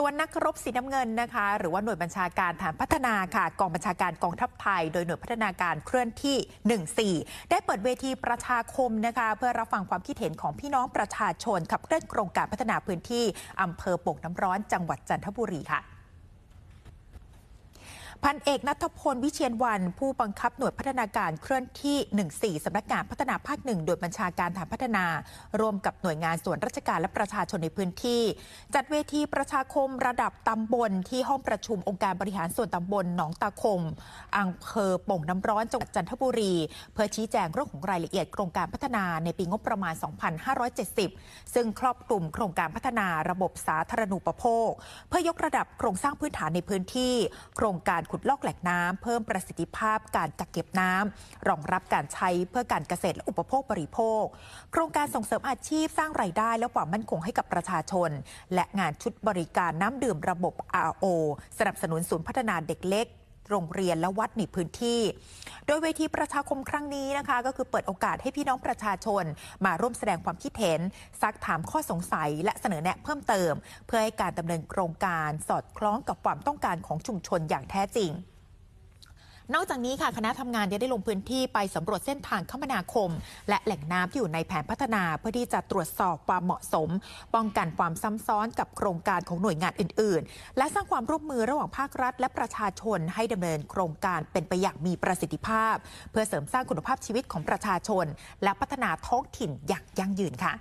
ส่วนนักรบสีน้ำเงินนะคะ หรือว่าหน่วยบัญชาการฐานพัฒนาค่ะ กองบัญชาการกองทัพไทย โดยหน่วยพัฒนาการเคลื่อนที่ 14 ได้เปิดเวทีประชาคมนะคะ เพื่อรับฟังความคิดเห็นของพี่น้องประชาชนขับเคลื่อนโครงการพัฒนาพื้นที่อำเภอโป่งน้ำร้อนจังหวัดจันทบุรีค่ะ พันเอกนัทพลวิเชียนวัน ผู้บังคับหน่วยพัฒนาการเคลื่อนที่ 14 สำนักงานพัฒนาภาคหนึ่งโดยบัญชาการฐานพัฒนา ร่วมกับหน่วยงานส่วนราชการและประชาชนในพื้นที่ จัดเวทีประชาคมระดับตำบลที่ห้องประชุมองค์การบริหารส่วนตำบลหนองตาคมอำเภอป่งน้ำร้อนจังหวัดจันทบุรี เพื่อชี้แจงเรื่องของรายละเอียดโครงการพัฒนาในปีงบประมาณ 2570 ซึ่งครอบคลุมโครงการพัฒนาระบบสาธารณูปโภค เพื่อยกระดับโครงสร้างพื้นฐานในพื้นที่ โครงการขุดลอกแหล่งน้ำเพิ่มประสิทธิภาพการกักเก็บน้ำรองรับการใช้เพื่อการเกษตรและอุปโภคบริโภค โครงการส่งเสริมอาชีพสร้างรายได้และความมั่นคงให้กับประชาชน และงานชุดบริการน้ำดื่มระบบ RO สนับสนุนศูนย์พัฒนาเด็กเล็ก โรงเรียนและวัดในพื้นที่ โดยเวทีประชาคมครั้งนี้นะคะ ก็คือเปิดโอกาสให้พี่น้องประชาชน มาร่วมแสดงความคิดเห็น ซักถามข้อสงสัย และเสนอแนะเพิ่มเติม เพื่อให้การดำเนินโครงการสอดคล้องกับความต้องการของชุมชนอย่างแท้จริง นอกจากนี้ค่ะคณะทำงานยังได้ลงพื้นที่ไปสำรวจเส้นทางคมนาคม และแหล่งน้ำที่อยู่ในแผนพัฒนาเพื่อที่จะตรวจสอบความเหมาะสม ป้องกันความซ้ำซ้อนกับโครงการของหน่วยงานอื่น ๆ และสร้างความร่วมมือระหว่างภาครัฐ และประชาชนให้ดำเนินโครงการเป็นไปอย่างมีประสิทธิภาพ เพื่อเสริมสร้างคุณภาพชีวิตของประชาชน และพัฒนาท้องถิ่นอย่างยั่งยืนค่ะ